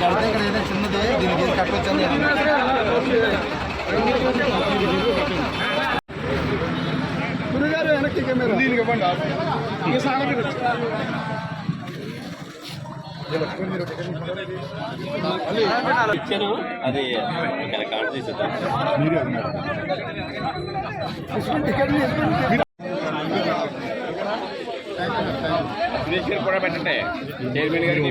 అక్కడ ఇక్కడ ఏదో చిన్నది దీనికి ఇది కట్టొచ్చని గురుగారు వెనక్కి కెమెరా దీనికి ఇవ్వండి ఇంకా సాగర్ ఇచ్చాను అది ఇక్కడ కనెక్ట్ చేసేద్దాం సిగ్నేచర్ కూడా పెట్టండి చైర్మన్ గారికి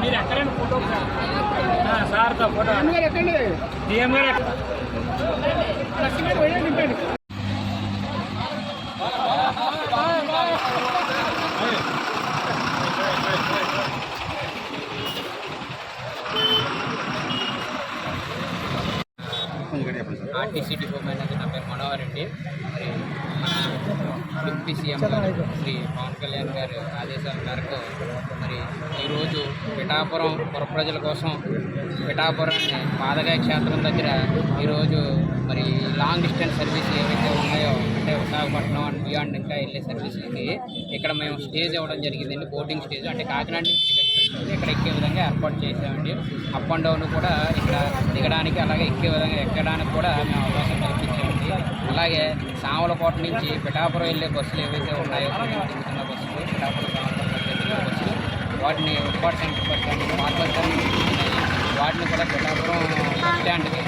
మీరు ఎక్కడండి ఫోటో సార్తో ఫోటో ఎక్కండి డిఎం గారు ఆర్టీసీ డిపో మేనేజర్ నా పేరు మనోహర్ రెడ్డి మరి డిప్యూటీ సీఎం గారు శ్రీ పవన్ కళ్యాణ్ గారు ఆదేశాల మేరకు మరి ఈరోజు పిఠాపురం పుర ప్రజల కోసం పిఠాపురాన్ని మాదగాయ క్షేత్రం దగ్గర ఈరోజు మరి లాంగ్ డిస్టెన్స్ సర్వీస్ ఏవైతే ఉన్నాయో అంటే విశాఖపట్నం అండ్ బియాండ్ ఇంకా వెళ్ళే సర్వీసులకి ఇక్కడ మేము స్టేజ్ ఇవ్వడం జరిగిందండి బోర్డింగ్ స్టేజ్ అంటే కాకినాడ ఇక్కడ ఎక్కే విధంగా ఏర్పాటు చేసామండి అప్ అండ్ డౌన్ కూడా ఇక్కడ దిగడానికి అలాగే ఎక్కే విధంగా ఎక్కడానికి కూడా మేము అవకాశం అలాగే సామలకోట నుంచి పిఠాపురం వెళ్ళే బస్సులు ఏవైతే ఉన్నాయో మేము బస్సులు పిఠాపురం సామలకోట బస్సులు వాటిని ఉప్పాడు సెంటర్ బస్ స్టాండ్ వాటిని కూడా పిఠాపురం బస్ స్టాండ్కి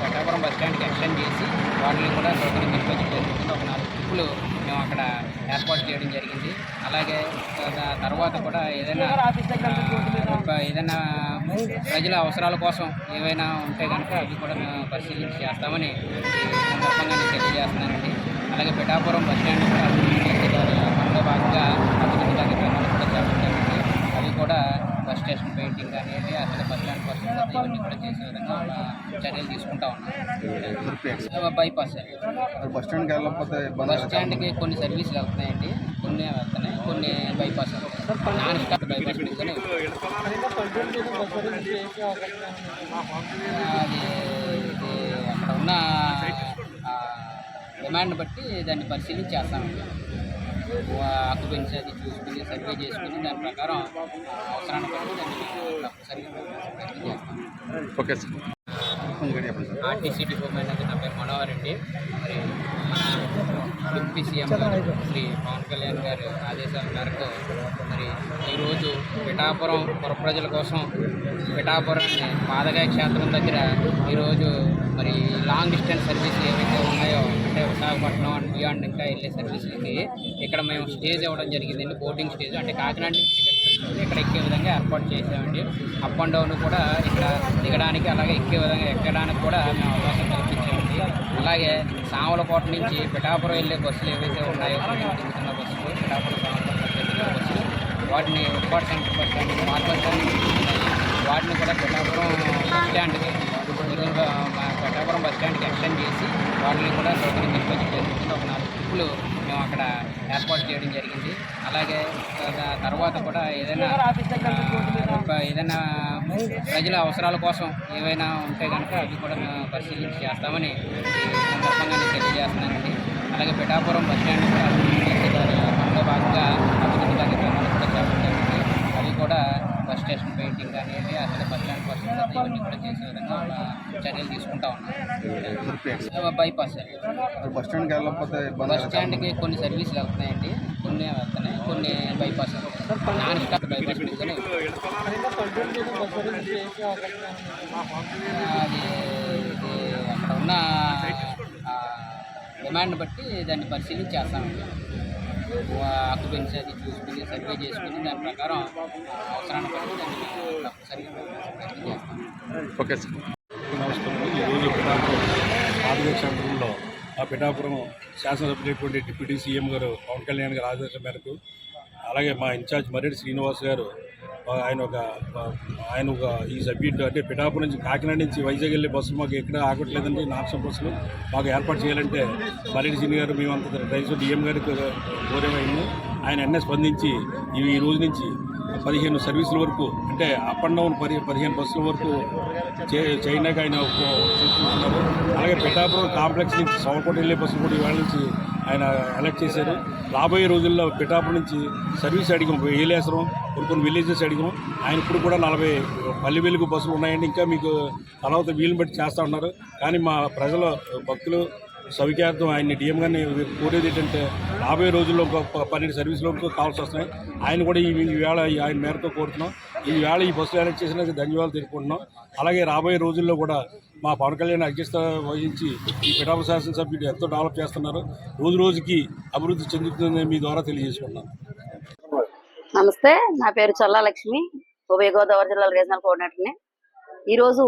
పిఠాపురం బస్ స్టాండ్కి ఎక్స్టెండ్ చేసి వాటిని కూడా సౌకర్యం తీసుకొచ్చి జరుగుతుంది ఒక నాలుగు ట్రిప్పులు మేము అక్కడ ఏర్పాటు చేయడం జరిగింది. అలాగే తర్వాత కూడా ఏదైనా ఏదైనా ప్రజల అవసరాల కోసం ఏవైనా ఉంటే కనుక అవి కూడా మేము పరిశీలించి చేస్తామని సందర్భంగా నేను తెలియజేస్తున్నానండి. అలాగే పిఠాపురం బస్ స్టాండ్ కూడా పనిలో భాగంగా అభివృద్ధి కార్యక్రమాలు కూడా చేపట్టామండి అవి కూడా బస్ స్టేషన్ పెయింటింగ్ అనేది అసలు బస్ స్టాండ్ పరిశుభ్రత ఇవన్నీ కూడా చేసే విధంగా చర్యలు తీసుకుంటా ఉన్నాం. బైపాస్ బస్ స్టాండ్కి వెళ్ళకపోతే బస్ స్టాండ్కి కొన్ని సర్వీసులు వెళ్తున్నాయండి. కొన్ని వెళ్తున్నాయి కొన్ని బైపాస్ నాన్ స్టాప్ బైపాస్ మీదనే అది అక్కడ ఉన్న ఆ, డిమాండ్ బట్టి దాన్ని పరిశీలించి చేస్తామండి ఆక్యుపెన్సీ అది చూసుకుని సర్వే చేసుకుని దాని ప్రకారం అవసరాన్ని బట్టి దాన్ని తప్పనిసరిగా okay sir. RTC depot manager నా పేరు మనోహర్ మరి మన డిప్యూటీ సీఎం గారు శ్రీ పవన్ కళ్యాణ్ గారు ఆదేశాల మేరకు మరి ఈరోజు పిఠాపురం పుర ప్రజల కోసం పిఠాపురాన్ని మాదగాయ క్షేత్రం దగ్గర ఈరోజు మరి లాంగ్ డిస్టెన్స్ సర్వీస్ ఏవైతే ఉన్నాయో అంటే విశాఖపట్నం అండ్ బియాండ్ ఇంకా వెళ్ళే సర్వీసులకి ఇక్కడ మేము స్టేజ్ ఇవ్వడం జరిగిందండి బోటింగ్ స్టేజ్ అంటే కాకినాడ నుంచి ఇక్కడ ఎక్కే విధంగా ఏర్పాటు చేసామండి అప్ అండ్ డౌన్ కూడా ఇక్కడ దిగడానికి అలాగే ఎక్కే విధంగా ఎక్కడానికి కూడా మేము అవకాశం కల్పించామండి. అలాగే సామలకోట నుంచి పిఠాపురం వెళ్ళే బస్సులు ఏవైతే ఉన్నాయో మేము దిగుతున్న బస్సులు పిఠాపురం సామలకోట బస్సులు వాటిని ఉప్పాడు సెంటర్ బస్ స్టాండ్ వాటిని కూడా పిఠాపురం స్టాండ్కి ఈరోజు మా పిఠాపురం బస్ స్టాండ్కి ఎక్స్టెండ్ చేసి వాటిని కూడా సౌకర్యం జరుగుతుంది ఒక నాలుగు ట్రిప్పులు మేము అక్కడ ఏర్పాటు చేయడం జరిగింది. అలాగే తర్వాత కూడా ఏదైనా ఒక ఏదైనా ప్రజల అవసరాల కోసం ఏవైనా ఉంటే కనుక అవి కూడా మేము పరిశీలించి చేస్తామని సందర్భంగా నేను తెలియజేస్తున్నానండి. అలాగే పిఠాపురం బస్ స్టాండ్ కూడా అభివృద్ధి పనిలో భాగంగా అభివృద్ధి కార్యక్రమాలు కూడా చేపట్టామండి అవి కూడా బస్ స్టేషన్ పెయింటింగ్ అనేది అసలు బస్ స్టాండ్ పరిస్థితి ఇవన్నీ కూడా చేసే విధంగా చర్యలు తీసుకుంటా ఉన్నాం బైపాస్ బస్ స్టాండ్కి వెళ్ళకపోతే బస్ స్టాండ్కి కొన్ని సర్వీసులు వెళ్తున్నాయండి. కొన్ని వెళ్తున్నాయి కొన్ని బైపాస్ నాన్ స్టాప్ బైపాస్ అది అక్కడ ఉన్న డిమాండ్ బట్టి దాన్ని పరిశీలించి చేస్తామండి ఆక్యుపెన్సీ అది చూసుకుని సర్వే చేసుకుని దాని ప్రకారం అవసరాన్ని బట్టి దాన్ని తప్పనిసరిగా ప్రయత్నం చేస్తాం. Okay sir. నమస్కారం. ఈరోజు పిఠాపురం ఆర్థిక క్షేత్రంలో ఆ పిఠాపురం శాసనసభ్యులైనటువంటి డిప్యూటీ సీఎం గారు పవన్ కళ్యాణ్ గారి ఆదేశం మేరకు అలాగే మా ఇన్ఛార్జ్ మర్రెడ్డి శ్రీనివాస్ గారు ఆయన ఒక ఆయన ఒక ఈ సబ్జెక్ట్ అంటే పిఠాపురం నుంచి కాకినాడ నుంచి వైజాగ్ వెళ్ళే బస్సు మాకు ఎక్కడ ఆగట్లేదండి. నార్సం బస్సులు మాకు ఏర్పాటు చేయాలంటే మర్రెడ్డి శ్రీని గారు మేమంత రైతు డిఎం గారికి గౌరవమైంది ఆయన ఎన్నే స్పందించి ఇవి ఈ రోజు నుంచి పదిహేను సర్వీసుల వరకు అంటే అప్ అండ్ డౌన్ పది పదిహేను బస్సుల వరకు చే చైనాకి ఆయన అలాగే పిఠాపురం కాంప్లెక్స్ నుంచి సోమకోట వెళ్ళే బస్సులు కూడా ఇవాళ నుంచి ఆయన ఎలక్ట్ చేశారు. రాబోయే రోజుల్లో పిఠాపు నుంచి సర్వీస్ అడిగాం ఏలేసరం కొన్ని కొన్ని విలేజెస్ అడిగాం. ఆయన ఇప్పుడు కూడా నలభై పల్లె వెలుగు బస్సులు ఉన్నాయండి. ఇంకా మీకు తర్వాత వీలుని బట్టి చేస్తూ ఉన్నారు. కానీ మా ప్రజల భక్తులు సౌఖ్యార్థం ఆయన్ని డిఎం గారిని కోరేది ఏంటంటే రాబోయే రోజుల్లో ఒక పన్నెండు సర్వీసులు కావాల్సి వస్తున్నాయి. ఆయన కూడా ఈ వేళ ఈ ఆయన మేరతో కోరుతున్నాం. ఈ వేళ ఈ బస్సులు ఎలక్ట్ చేసినందుకు ధన్యవాదాలు తెలుపుకుంటున్నాం. అలాగే రాబోయే రోజుల్లో కూడా మా పవన్ కళ్యాణ్ అధ్యక్షత వహించి ఈ పిఠాపురం శాసనసభ్యుడు ఎంతో డెవలప్ చేస్తున్నారు. రోజు రోజుకి అభివృద్ధి చెందుతుందని మీ ద్వారా తెలియజేసుకున్నాను. నమస్తే నా పేరు చల్లా లక్ష్మి ఉభయ గోదావరి జిల్లా రీజనల్ కోఆర్డినేటర్ని. ఈరోజు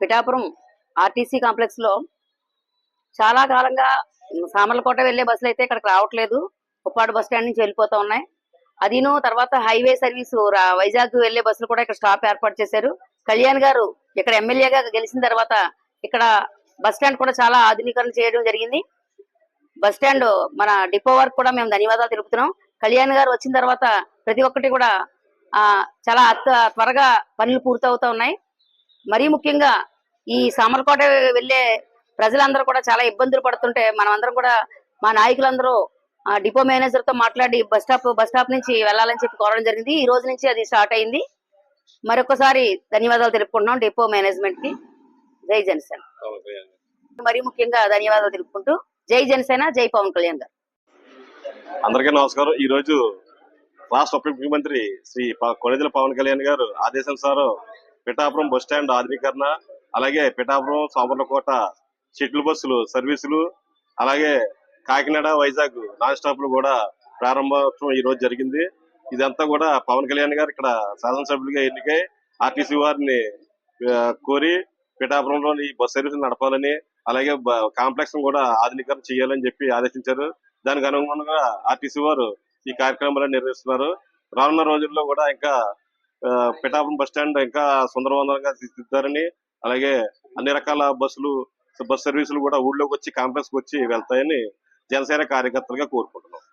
పిఠాపురం ఆర్టీసీ కాంప్లెక్స్లో చాలా కాలంగా సామర్లకోట వెళ్ళే బస్సులు అయితే ఇక్కడికి రావట్లేదు. ఉప్పాడు బస్ స్టాండ్ నుంచి వెళ్ళిపోతూ ఉన్నాయి. అదిను తర్వాత హైవే సర్వీసు వైజాగ్ వెళ్ళే బస్సులు కూడా ఇక్కడ స్టాప్ ఏర్పాటు చేశారు. కళ్యాణ్ గారు ఇక్కడ ఎమ్మెల్యేగా గెలిచిన తర్వాత ఇక్కడ బస్ స్టాండ్ కూడా చాలా ఆధునీకరణ చేయడం జరిగింది. బస్ స్టాండ్ మన డిపో వర్క్ కూడా మేము ధన్యవాదాలు తెలుపుతున్నాం. కళ్యాణ్ గారు వచ్చిన తర్వాత ప్రతి ఒక్కటి కూడా ఆ చాలా త్వరగా పనులు పూర్తవుతా ఉన్నాయి. మరీ ముఖ్యంగా ఈ సామర్లకోట వెళ్ళే ప్రజలందరూ కూడా చాలా ఇబ్బందులు పడుతుంటే మనమందరం కూడా మా నాయకులందరూ ఆ, డిపో మేనేజర్తో మాట్లాడి బస్ స్టాప్ బస్ స్టాప్ నుంచి వెళ్ళాలని చెప్పి కోరడం జరిగింది. ఈ రోజు నుంచి అది స్టార్ట్ అయింది. మరొకసారి ధన్యవాదాలు తెలుపుకుంటున్నాం డిపో మేనేజ్మెంట్కి. జై జనసేన. మరీ ముఖ్యంగా ధన్యవాదాలు తెలుపుకుంటూ జై జనసేన జై పవన్ కళ్యాణ్ గారు. అందరికీ నమస్కారం. ఈ రోజు రాష్ట్ర ఉప ముఖ్యమంత్రి శ్రీ కొణిదెల పవన్ కళ్యాణ్ గారు ఆదేశానుసారం పిఠాపురం బస్ స్టాండ్ ఆధునీకరణ అలాగే పిఠాపురం సామర్లకోట షటిల్ బస్సులు సర్వీసులు అలాగే కాకినాడ వైజాగ్ నాన్ స్టాప్లు కూడా ప్రారంభోత్సవం ఈ రోజు జరిగింది. ఇదంతా కూడా పవన్ కళ్యాణ్ గారు ఇక్కడ శాసనసభ్యులుగా ఎన్నికై ఆర్టీసీ వారిని కోరి పిఠాపురంలోని ఈ బస్ సర్వీస్ నడపాలని అలాగే కాంప్లెక్స్ కూడా ఆధునీకరణ చేయాలని చెప్పి ఆదేశించారు. దానికి అనుగుణంగా ఆర్టీసీ వారు ఈ కార్యక్రమాలను నిర్వహిస్తున్నారు. రానున్న రోజుల్లో కూడా ఇంకా ఆ, పిఠాపురం బస్ స్టాండ్ ఇంకా సుందరవందనంగా తీర్చిదిద్దారని అలాగే అన్ని రకాల బస్సులు బస్ సర్వీసులు కూడా ఊళ్ళోకి వచ్చి కాంప్లెక్స్ వచ్చి వెళ్తాయని జనసేన కార్యకర్తలుగా కోరుకుంటున్నాను